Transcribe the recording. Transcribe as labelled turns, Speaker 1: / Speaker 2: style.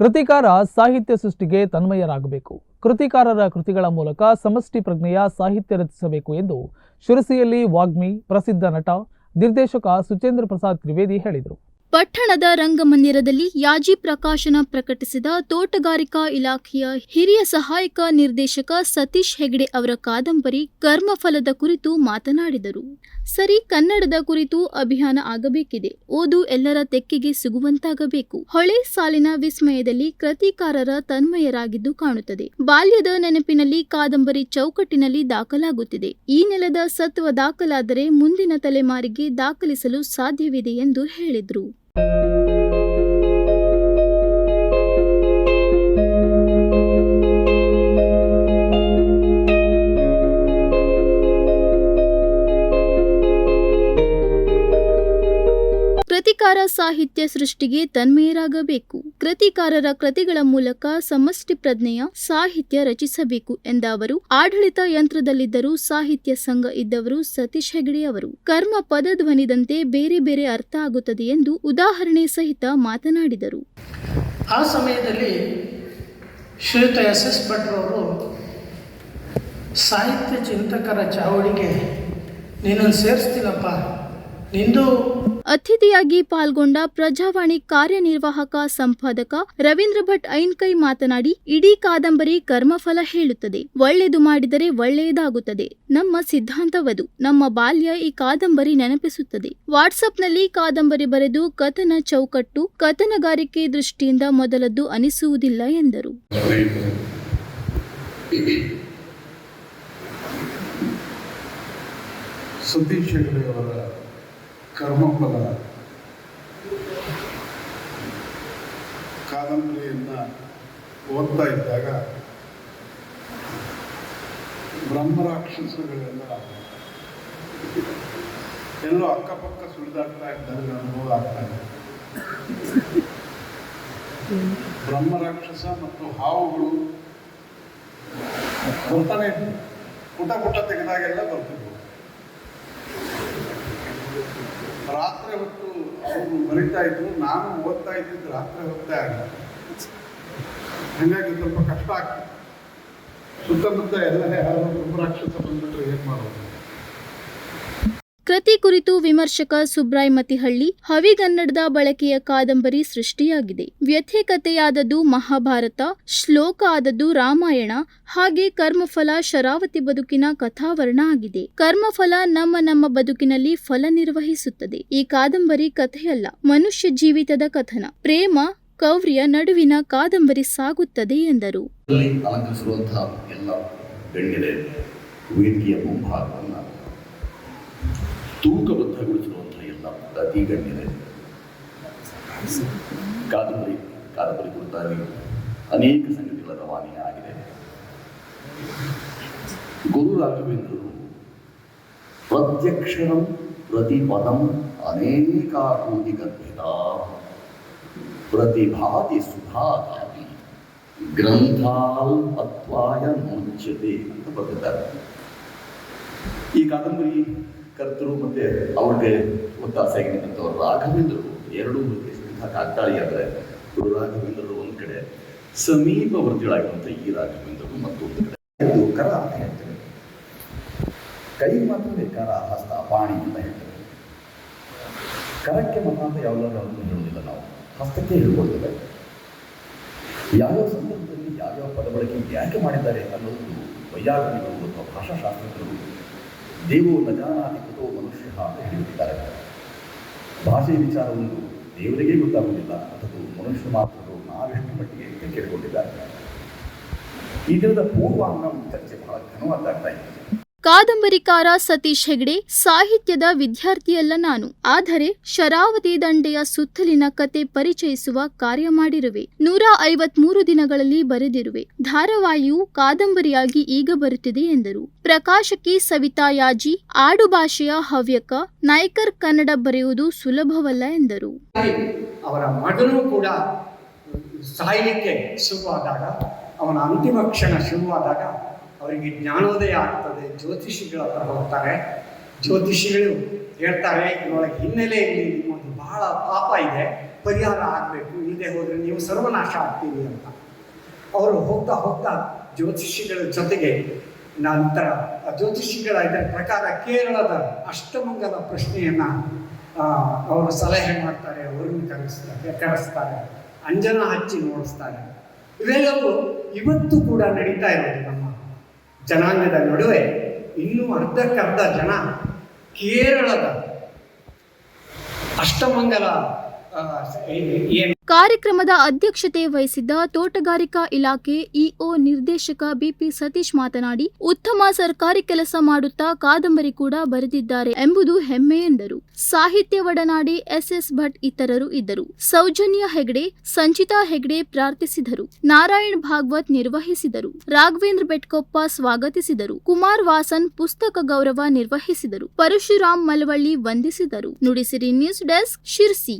Speaker 1: ಕೃತಿಕಾರ ಸಾಹಿತ್ಯ ಸೃಷ್ಟಿಗೆ ತನ್ಮಯರಾಗಬೇಕು. ಕೃತಿಕಾರರ ಕೃತಿಗಳ ಮೂಲಕ ಸಮಷ್ಟಿ ಪ್ರಜ್ಞೆಯ ಸಾಹಿತ್ಯ ರಚಿಸಬೇಕು ಎಂದು ಶಿರಸಿಯಲ್ಲಿ ವಾಗ್ಮಿ ಪ್ರಸಿದ್ಧ ನಟ ನಿರ್ದೇಶಕ ಸುಚೇಂದ್ರ ಪ್ರಸಾದ್ ತ್ರಿವೇದಿ ಹೇಳಿದರು.
Speaker 2: ಪಟ್ಟಣದ ರಂಗಮಂದಿರದಲ್ಲಿ ಯಾಜಿ ಪ್ರಕಾಶನ ಪ್ರಕಟಿಸಿದ ತೋಟಗಾರಿಕಾ ಇಲಾಖೆಯ ಹಿರಿಯ ಸಹಾಯಕ ನಿರ್ದೇಶಕ ಸತೀಶ್ ಹೆಗ್ಡೆ ಅವರ ಕಾದಂಬರಿ ಕರ್ಮಫಲದ ಕುರಿತು ಮಾತನಾಡಿದರು. ಸರಿ, ಕನ್ನಡದ ಕುರಿತು ಅಭಿಯಾನ ಆಗಬೇಕಿದೆ. ಓದು ಎಲ್ಲರ ತೆಕ್ಕೆಗೆ ಸಿಗುವಂತಾಗಬೇಕು. ಹೊಳೆ ಸಾಲಿನ ವಿಸ್ಮಯದಲ್ಲಿ ಕೃತಿಕಾರರ ತನ್ಮಯರಾಗಿದ್ದು ಕಾಣುತ್ತದೆ. ಬಾಲ್ಯದ ನೆನಪಿನಲ್ಲಿ ಕಾದಂಬರಿ ಚೌಕಟ್ಟಿನಲ್ಲಿ ದಾಖಲಾಗುತ್ತಿದೆ. ಈ ನೆಲದ ಸತ್ವ ದಾಖಲಾದರೆ ಮುಂದಿನ ತಲೆಮಾರಿಗೆ ದಾಖಲಿಸಲು ಸಾಧ್ಯವಿದೆ ಎಂದು ಹೇಳಿದರು. Thank you. ಕೃತಿಕಾರ ಸಾಹಿತ್ಯ ಸೃಷ್ಟಿಗೆ ತನ್ಮಯರಾಗಬೇಕು. ಕೃತಿಕಾರರ ಕೃತಿಗಳ ಮೂಲಕ ಸಮಷ್ಟಿ ಪ್ರಜ್ಞೆಯ ಸಾಹಿತ್ಯ ರಚಿಸಬೇಕು ಎಂದ ಅವರು, ಆಡಳಿತ ಯಂತ್ರದಲ್ಲಿದ್ದರೂ ಸಾಹಿತ್ಯ ಸಂಘ ಇದ್ದವರು ಸತೀಶ್ ಹೆಗಡೆ ಅವರು. ಕರ್ಮ ಪದಧ್ವನಿದಂತೆ ಬೇರೆ ಬೇರೆ ಅರ್ಥ ಆಗುತ್ತದೆ ಎಂದು ಉದಾಹರಣೆ ಸಹಿತ ಮಾತನಾಡಿದರು.
Speaker 3: ಆ ಸಮಯದಲ್ಲಿ ಶ್ರೀಯುತ ಎಸ್ ಎಸ್ ಭಟ್ರವರು ಸಾಹಿತ್ಯ ಚಿಂತಕರ ಚಾವಳಿಗೆ ನೀನನ್ನು ಸೇರಿಸ್ತೀನಪ್ಪ. ನಿಂದು
Speaker 2: ಅತಿಥಿಯಾಗಿ ಪಾಲ್ಗೊಂಡ ಪ್ರಜಾವಾಣಿ ಕಾರ್ಯನಿರ್ವಾಹಕ ಸಂಪಾದಕ ರವೀಂದ್ರ ಭಟ್ ಐನ್ಕೈ ಮಾತನಾಡಿ, ಇಡೀ ಕಾದಂಬರಿ ಕರ್ಮಫಲ ಹೇಳುತ್ತದೆ. ಒಳ್ಳೆಯದು ಮಾಡಿದರೆ ಒಳ್ಳೆಯದಾಗುತ್ತದೆ. ನಮ್ಮ ಸಿದ್ಧಾಂತವದು. ನಮ್ಮ ಬಾಲ್ಯ ಈ ಕಾದಂಬರಿ ನೆನಪಿಸುತ್ತದೆ. ವಾಟ್ಸಪ್ನಲ್ಲಿ ಕಾದಂಬರಿ ಬರೆದು ಕಥನ ಚೌಕಟ್ಟು, ಕಥನಗಾರಿಕೆ ದೃಷ್ಟಿಯಿಂದ ಮೊದಲದ್ದು ಅನಿಸುವುದಿಲ್ಲ ಎಂದರು.
Speaker 4: ಸತೀಶ್ ಅವರ ಕರ್ಮಫಲ. ಕಾದಂಬರಿಯನ್ನು ಓದ್ತಾ ಇದ್ದಾಗ ಬ್ರಹ್ಮರಾಕ್ಷಸಗಳೆಲ್ಲ ಎಲ್ಲೋ ಅಕ್ಕಪಕ್ಕ ಸುಳಿದಾಡ್ತಾ ಇದ್ದಾಗ ಅನುಭವ ಆಗ್ತಾ ಇದೆ ಬ್ರಹ್ಮರಾಕ್ಷಸ ಮತ್ತು ಹಾವುಗಳು ಬರ್ತಾನೆ ಪುಟ ಪುಟ ತೆಗೆದಾಗೆಲ್ಲ ಬರ್ತಿದ್ವು. ರಾತ್ರಿ ಹೊತ್ತು ಅವರು ಬರಿತಾ ಇದ್ರು, ನಾನು ಓದ್ತಾ ಇದ್ದಿದ್ದು ರಾತ್ರಿ ಹೊತ್ತೇ ಆಗ ಹಾಗಾಗಿ ಸ್ವಲ್ಪ ಕಷ್ಟ ಆಗ್ತದೆ ಸುತ್ತಮುತ್ತ ಎಲ್ಲ ಯಾರು ರಾಕ್ಷಸ ಬಂದ್ಬಿಟ್ರೆ ಏನ್ ಮಾಡೋದು?
Speaker 2: ಕೃತಿ ಕುರಿತು ವಿಮರ್ಶಕ ಸುಬ್ರಾಯ್ ಮತಿಹಳ್ಳಿ ಹವಿಗನ್ನಡದ ಬಳಕೆಯ ಕಾದಂಬರಿ ಸೃಷ್ಟಿಯಾಗಿದೆ. ವ್ಯಥೆಕತೆಯಾದದ್ದು ಮಹಾಭಾರತ, ಶ್ಲೋಕ ಆದದ್ದು ರಾಮಾಯಣ, ಹಾಗೆ ಕರ್ಮಫಲ ಶರಾವತಿ ಬದುಕಿನ ಕಥಾವರಣ ಆಗಿದೆ. ಕರ್ಮಫಲ ನಮ್ಮ ನಮ್ಮ ಬದುಕಿನಲ್ಲಿ ಫಲ ನಿರ್ವಹಿಸುತ್ತದೆ. ಈ ಕಾದಂಬರಿ ಕಥೆಯಲ್ಲ, ಮನುಷ್ಯ ಜೀವಿತದ ಕಥನ. ಪ್ರೇಮ, ಕೌರ್ಯ ನಡುವಿನ ಕಾದಂಬರಿ ಸಾಗುತ್ತದೆ ಎಂದರು.
Speaker 5: ಅಲ್ಲಿ ಅಲಂಕರಿಸಿರುವಂತಹ ಎಲ್ಲ ಗಣ್ಯರೇ ವೇದಿಕೆಯ ಮುಂಭಾಗವನ್ನು ತೂಕಬದ್ಧಗೊಳಿಸಿರುವಂತಹ ಎಲ್ಲ ಪ್ರತಿ ಗಣ್ಯರೇ ಕಾದಂಬರಿ ಕಾದಂಬರಿ ಕುರಿತಾಗಿ ಅನೇಕ ಸಂಗತಿಗಳ ರವಾನೆ ಆಗಿದೆ ಗುರು ರಾಘವೇಂದ್ರರು ಪ್ರತ್ಯಕ್ಷರಂ ಪ್ರತಿಪದಂ ಅನೇಕಾಕೋಟಿ ಗರ್ಭಿತ ಪ್ರತಿಭಾತಿ ಸುಧಾಕಾರಿ ಗ್ರಂಥಾಲ್ ಅತ್ವಾಯ ಮುಚ್ಯತೆ ಅಂತ ಬರೆದಿದ್ದಾರೆ ಈ ಕಾದಂಬರಿ ಕರ್ತರು ಮತ್ತೆ ಅವ್ರಿಗೆ ಒತ್ತಾಸೆಯಾಗಿರ್ತಕ್ಕಂಥವ್ರು ರಾಘವೇಂದ್ರರು ಎರಡೂ ಅಂದರೆ ಗುರು ರಾಘವೇಂದ್ರರು ಒಂದು ಕಡೆ ಸಮೀಪವರ್ತಿಗಳಾಗಿರುವಂಥ ಈ ರಾಘವೇಂದ್ರರು ಮತ್ತೊಂದು ಕಡೆ. ಇದು ಕರ ಅಂತ ಹೇಳ್ತೇವೆ ಕೈ ಮಾತ್ರವೇ ಕರ ಹಸ್ತ ಪಾಣಿ ಅಂತ ಹೇಳ್ತೇವೆ ಕರಕ್ಕೆ ಮತ ಅಂತ ಯಾವ್ದಾದ್ರು ಅಂತ ಹೇಳೋದಿಲ್ಲ ನಾವು. ಹಸ್ತಕ್ಕೆ ಹೇಳ್ಕೊಳ್ತೇವೆ ಯಾವ್ಯಾವ ಸಂದರ್ಭದಲ್ಲಿ ಯಾವ್ಯಾವ ಪದ ಬಳಕೆ ಯಾಕೆ ಮಾಡಿದ್ದಾರೆ ಅನ್ನೋದು ವೈಯಾಕರಣಿಗಳು ಅಥವಾ ಭಾಷಾಶಾಸ್ತ್ರಜ್ಞರು ದೇವೋ ನಜಾನಾತಿ ಕುತೋ ಮನುಷ್ಯ ಅಂತ ಹೇಳಿಬಿಟ್ಟಿದ್ದಾರೆ ಭಾಷೆ ವಿಚಾರವನ್ನು ದೇವರಿಗೆ ಗೊತ್ತಾಗುವುದಿಲ್ಲ ಅಥವಾ ಮನುಷ್ಯ ಮಾತ್ರರು ನಾವೆಷ್ಟು ಮಟ್ಟಿಗೆ ಕೇಳಿಕೊಂಡಿದ್ದಾರೆ. ಈ ದಿನದ ಪೂರ್ವಾಂಗ ಚರ್ಚೆ ಬಹಳ ಘನವಾಗ್ತಾ ಇದೆ.
Speaker 2: ಕಾದಂಬರಿಕಾರ ಸತೀಶ್ ಹೆಗ್ಡೆ ಸಾಹಿತ್ಯದ ವಿದ್ಯಾರ್ಥಿಯಲ್ಲ ನಾನು. ಆದರೆ ಶರಾವತಿ ದಂಡೆಯ ಸುತ್ತಲಿನ ಕತೆ ಪರಿಚಯಿಸುವ ಕಾರ್ಯ ಮಾಡಿರುವೆ. ನೂರ ಐವತ್ಮೂರು ದಿನಗಳಲ್ಲಿ ಬರೆದಿರುವೆ. ಧಾರಾವಾಹಿಯು ಕಾದಂಬರಿಯಾಗಿ ಈಗ ಬರುತ್ತಿದೆ ಎಂದರು. ಪ್ರಕಾಶಕಿ ಸವಿತಾ ಯಾಜಿ, ಆಡು ಭಾಷೆಯ ಹವ್ಯಕ, ನಾಯ್ಕರ್ ಕನ್ನಡ ಬರೆಯುವುದು ಸುಲಭವಲ್ಲ ಎಂದರು.
Speaker 6: ಅವರ ಕೂಡ ಸಾಯಲಿಕ್ಕೆ ಶುರುವಾದಾಗ, ಅವನ ಅಂತಿಮ ಕ್ಷಣ ಶುರುವಾದಾಗ ಅವರಿಗೆ ಜ್ಞಾನೋದಯ ಆಗ್ತದೆ. ಜ್ಯೋತಿಷಿಗಳ ಹತ್ರ ಹೋಗ್ತಾರೆ. ಜ್ಯೋತಿಷಿಗಳು ಹೇಳ್ತಾರೆ ಇದರೊಳಗೆ ಹಿನ್ನೆಲೆಯಲ್ಲಿ ನಿಮ್ಮೊಂದು ಬಹಳ ಪಾಪ ಇದೆ. ಪರಿಹಾರ ಆಗಬೇಕು. ಇಲ್ಲದೆ ಹೋದರೆ ನೀವು ಸರ್ವನಾಶ ಆಗ್ತೀವಿ ಅಂತ. ಅವರು ಹೋಗ್ತಾ ಹೋಗ್ತಾ ಜ್ಯೋತಿಷಿಗಳ ಜೊತೆಗೆ ನಂತರ ಆ ಜ್ಯೋತಿಷಿಗಳ ಇದರ ಪ್ರಕಾರ ಕೇರಳದ ಅಷ್ಟಮಂಗಲ ಪ್ರಶ್ನೆಯನ್ನು ಅವರು ಸಲಹೆ ಮಾಡ್ತಾರೆ, ಅವರನ್ನು ಕರೆಸ್ತಾರೆ ಕರೆಸ್ತಾರೆ. ಅಂಜನ ಹಚ್ಚಿ ನೋಡಿಸ್ತಾರೆ. ಇವೆಲ್ಲವೂ ಇವತ್ತು ಕೂಡ ನಡೀತಾ ಇರೋದು ಜನಾಂಗದ ನಡುವೆ ಇನ್ನೂ ಅರ್ಧಕ್ಕರ್ಧ ಜನ ಕೇರಳದ ಅಷ್ಟಮಂಗಲ
Speaker 2: ಕಾರ್ಯಕ್ರಮದ ಅಧ್ಯಕ್ಷತೆ ವಹಿಸಿದ್ದ ತೋಟಗಾರಿಕಾ ಇಲಾಖೆ ಇಒ ನಿರ್ದೇಶಕ ಬಿಪಿ ಸತೀಶ್ ಮಾತನಾಡಿ, ಉತ್ತಮ ಸರ್ಕಾರಿ ಕೆಲಸ ಮಾಡುತ್ತಾ ಕಾದಂಬರಿ ಕೂಡ ಬರೆದಿದ್ದಾರೆ ಎಂಬುದು ಹೆಮ್ಮೆ ಎಂದರು. ಸಾಹಿತ್ಯ ಒಡನಾಡಿ ಎಸ್ಎಸ್ ಭಟ್ ಇತರರು ಇದ್ದರು. ಸೌಜನ್ಯ ಹೆಗ್ಡೆ, ಸಂಚಿತಾ ಹೆಗ್ಡೆ ಪ್ರಾರ್ಥಿಸಿದರು. ನಾರಾಯಣ್ ಭಾಗವತ್ ನಿರ್ವಹಿಸಿದರು. ರಾಘವೇಂದ್ರ ಬೆಟ್ಕೊಪ್ಪ ಸ್ವಾಗತಿಸಿದರು. ಕುಮಾರ್ ವಾಸನ್ ಪುಸ್ತಕ ಗೌರವ ನಿರ್ವಹಿಸಿದರು. ಪರಶುರಾಮ್ ಮಲವಳ್ಳಿ ವಂದಿಸಿದರು. Nudisiri news desk Sirsi.